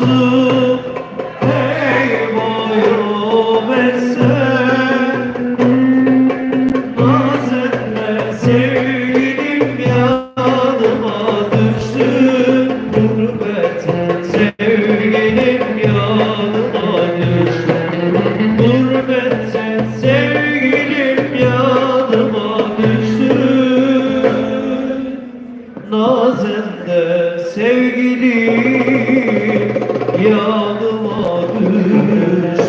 bakışlı Ey boyum esen Nazenle sevgilim yanıma düştü Gurbete sevgilim yanıma düştü Gurbete sevgilim yanıma düştü Nazende sevgilim Yağdıma düş